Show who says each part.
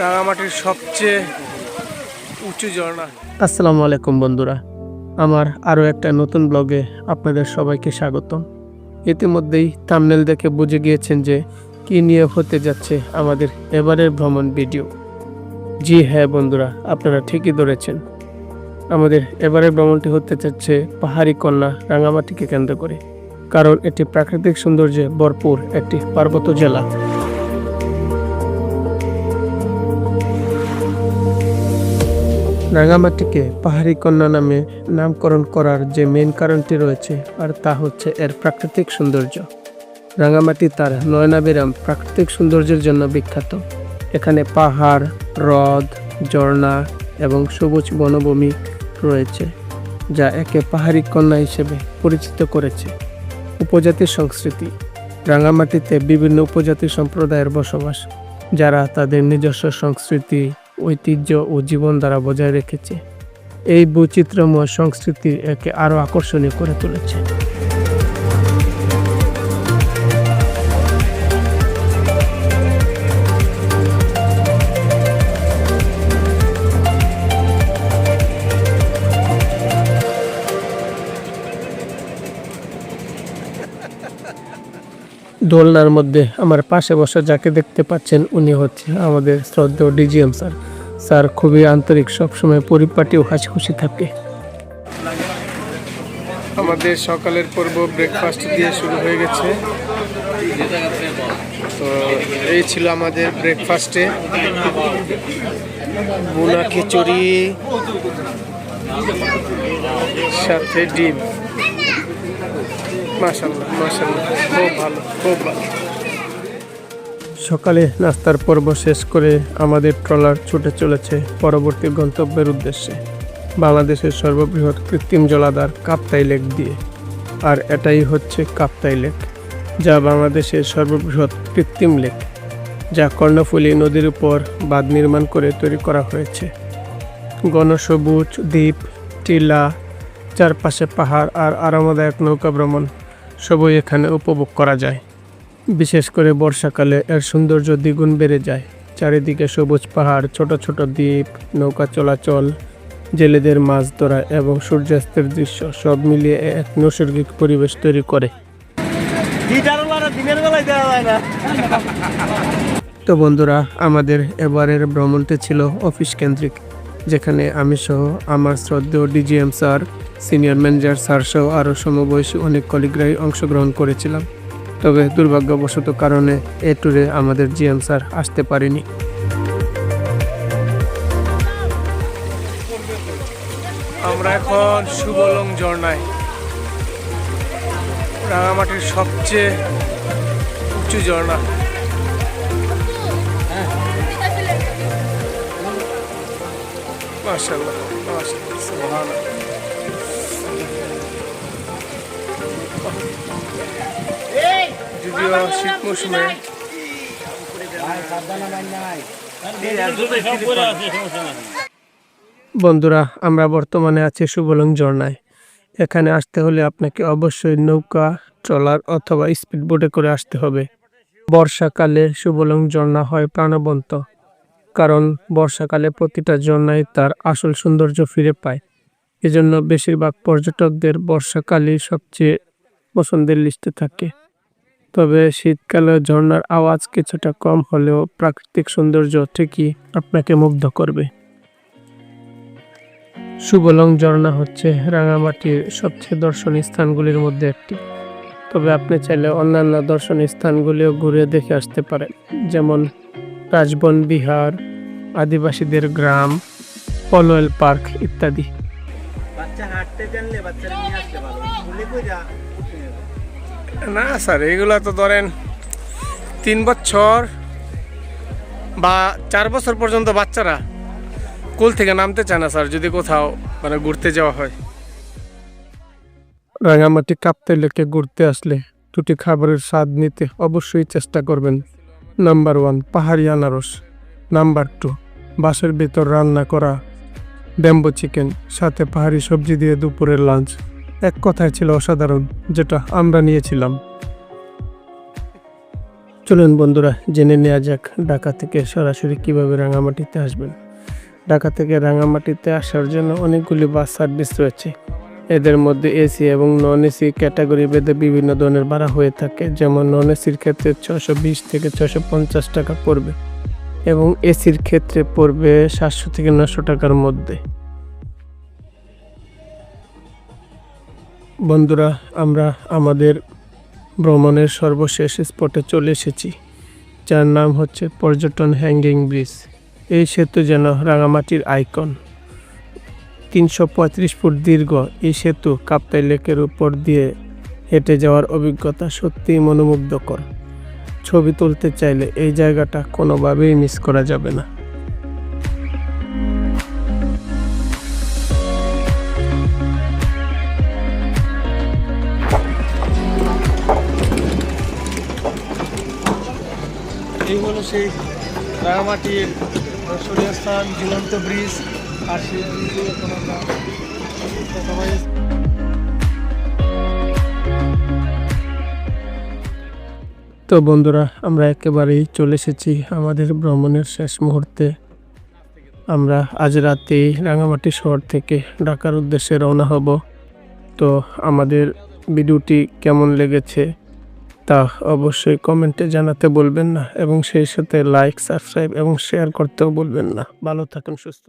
Speaker 1: রাঙামাটির সবচেয়ে উঁচু ঝর্ণা।
Speaker 2: আসসালামু আলাইকুম বন্ধুরা। আমার আরও একটা নতুন ব্লগে আপনাদের সবাইকে স্বাগতম। ইতিমধ্যেই থাম্বনেল দেখে বুঝে গিয়েছেন যে কি নিয়ে হতে যাচ্ছে আমাদের এবারের ভ্রমণ ভিডিও। জি হ্যাঁ বন্ধুরা, আপনারা ঠিকই ধরেছেন। আমাদের এবারের ভ্রমণটি হতে যাচ্ছে পাহাড়ি কন্যা রাঙামাটিকে কেন্দ্র করে। কারণ এটি প্রাকৃতিক সৌন্দর্যে ভরপুর একটি পার্বত্য জেলা। রাঙামাটিকে পাহাড়ি কন্যা নামে নামকরণ করার যে মেন কারণটি রয়েছে, আর তা হচ্ছে এর প্রাকৃতিক সৌন্দর্য। রাঙামাটি তার নয়নাবিরাম প্রাকৃতিক সৌন্দর্যের জন্য বিখ্যাত। এখানে পাহাড়, হ্রদ, ঝর্ণা এবং সবুজ বনভূমি রয়েছে, যা একে পাহাড়ি কন্যা হিসেবে পরিচিত করেছে। উপজাতির সংস্কৃতি। রাঙামাটিতে বিভিন্ন উপজাতি সম্প্রদায়ের বসবাস, যারা তাদের নিজস্ব সংস্কৃতি ঐতিহ্য ও জীবন দ্বারা বজায় রেখেছে। এই বৈচিত্র্যময় সংস্কৃতি একে আরও আকর্ষণীয় করে তুলেছে। দোলনার মধ্যে আমার পাশে বসা যাকে দেখতে পাচ্ছেন, উনি হচ্ছে আমাদের শ্রদ্ধেয় ডিজিএম স্যার। স্যার খুবই আন্তরিক, সবসময় পরিপাটি ও হাসি খুশি থাকে।
Speaker 1: আমাদের সকালের পর্ব ব্রেকফাস্ট দিয়ে শুরু হয়ে গেছে। তো এই ছিল আমাদের ব্রেকফাস্টে বুনা খিচুড়ি, সাথে ডিম।
Speaker 2: সকালে নাস্তার পর্ব শেষ করে আমাদের ট্রলার ছুটে চলেছে পরবর্তী গন্তব্যের উদ্দেশ্যে। বাংলাদেশের সর্ববৃহৎ কৃত্রিম জলাধার কাপ্তাই লেক দিয়ে। আর এটাই হচ্ছে কাপ্তাই লেক, যা বাংলাদেশের সর্ববৃহৎ কৃত্রিম লেক, যা কর্ণফুলী নদীর উপর বাঁধ নির্মাণ করে তৈরি করা হয়েছে। গণসবুজ দ্বীপ, টিলা, চারপাশে পাহাড় আর আরামদায়ক নৌকা ভ্রমণ সবই এখানে উপভোগ করা যায়। বিশেষ করে বর্ষাকালে এর সৌন্দর্য দ্বিগুণ বেড়ে যায়। চারিদিকে সবুজ পাহাড়, ছোট ছোট দ্বীপ, নৌকা চলাচল, জেলেদের মাছ ধরা এবং সূর্যাস্তের দৃশ্য সব মিলিয়ে এক নৈসর্গিক পরিবেশ তৈরি করে। তো বন্ধুরা, আমাদের এবারের ভ্রমণটি ছিল অফিস কেন্দ্রিক, যেখানে আমি সহ আমার শ্রদ্ধেয় DGM sir senior manager sir সহ আরও সমবয়সী অনেক কলিগরাই অংশগ্রহণ করেছিলাম। তবে দুর্ভাগ্যবশত কারণে এ ট্যুরে আমাদের জিএম স্যার আসতে পারেনি।
Speaker 1: আমরা এখন সুবলং ঝর্ণায়। রাঙামাটির সবচেয়ে উঁচু ঝর্ণা। মাশাআল্লাহ মাশাআল্লাহ শীত মৌসুমে
Speaker 2: বন্ধুরা, আমরা বর্তমানে আছি সুবলং ঝর্ণায়। এখানে আসতে হলে আপনাকে অবশ্যই নৌকা, ট্রলার অথবা স্পিড বোটে করে আসতে হবে। বর্ষাকালে সুবলং ঝর্ণা হয় প্রাণবন্ত, কারণ বর্ষাকালে প্রতিটা ঝর্ণায় তার আসল সৌন্দর্য ফিরে পায়। এজন্য বেশিরভাগ পর্যটকদের বর্ষাকালই সবচেয়ে পছন্দের লিস্টে থাকে। তবে শীতকালে ঝর্ণার আওয়াজ কিছুটা কম হলেও প্রাকৃতিক সৌন্দর্য ঠিকই আপনাকে মুগ্ধ করবে। সুবলং ঝর্ণা হচ্ছে রাঙামাটির সবচেয়ে দর্শনীয় স্থানগুলির মধ্যে একটি। তবে আপনি চাইলে অন্যান্য দর্শনীয় স্থানগুলিও ঘুরে দেখে আসতে পারেন, যেমন রাজবন বিহার, আদিবাসীদের গ্রাম, পলোয়েল পার্ক ইত্যাদি।
Speaker 3: বাচ্চা হাঁটতে জানলে নিয়ে আসতে
Speaker 1: না স্যার, এগুলো তো ধরেন তিন বছর বা চার বছর পর্যন্ত বাচ্চারা কোল থেকে নামতে চায় না স্যার, যদি কোথাও মানে ঘুরতে যাওয়া হয়।
Speaker 2: রাঙামাটি কাপ্তাই লেকে ঘুরতে আসলে দুটি খাবারের স্বাদ নিতে অবশ্যই চেষ্টা করবেন। নাম্বার ওয়ান, পাহাড়ি আনারস। নাম্বার টু, বাসের ভিতর রান্না করা ব্যাম্বো চিকেন, সাথে পাহাড়ি সবজি দিয়ে দুপুরের লাঞ্চ। এক কথায় ছিল অসাধারণ, যেটা আমরা নিয়েছিলাম। চলুন বন্ধুরা, জেনে নেওয়া যাক ঢাকা থেকে সরাসরি কীভাবে রাঙামাটিতে আসবেন। ঢাকা থেকে রাঙামাটিতে আসার জন্য অনেকগুলি বাস সার্ভিস রয়েছে। এদের মধ্যে এসি এবং নন এসি ক্যাটাগরি ভেদে বিভিন্ন ধরনের ভাড়া হয়ে থাকে, যেমন নন এসির ক্ষেত্রে ছশো বিশ থেকে ছশো পঞ্চাশ টাকা পড়বে এবং এসির ক্ষেত্রে পড়বে সাতশো থেকে নশো টাকার মধ্যে। বন্ধুরা, আমরা আমাদের ভ্রমণের সর্বশেষ স্পটে চলে এসেছি, যার নাম হচ্ছে পর্যটন হ্যাঙ্গিং ব্রিজ এই সেতু যেন রাঙামাটির আইকন তিনশো পঁয়ত্রিশ ফুট দীর্ঘ এই সেতু কাপ্তাই লেকের উপর দিয়ে হেঁটে যাওয়ার অভিজ্ঞতা সত্যিই মনোমুগ্ধকর। ছবি তুলতে চাইলে এই জায়গাটা কোনোভাবেই মিস করা যাবে না।
Speaker 1: এই হলো সেই রাঙামাটির দর্শনীয় স্থান, ঝুলন্ত ব্রিজ, আর সেই ব্রিজে
Speaker 2: তো বন্ধুরা, আমরা একেবারেই চলে এসেছি আমাদের ভ্রমণের শেষ মুহূর্তে। আমরা আজ রাতেই রাঙামাটি শহর থেকে ঢাকার উদ্দেশ্যে রওনা হব। তো আমাদের ভিডিওটি কেমন লেগেছে তা অবশ্যই কমেন্টে জানাতে বলবেন না এবং সেই সাথে লাইক সাবস্ক্রাইব এবং শেয়ার করতেও বলবেন না ভালো থাকুন, সুস্থ।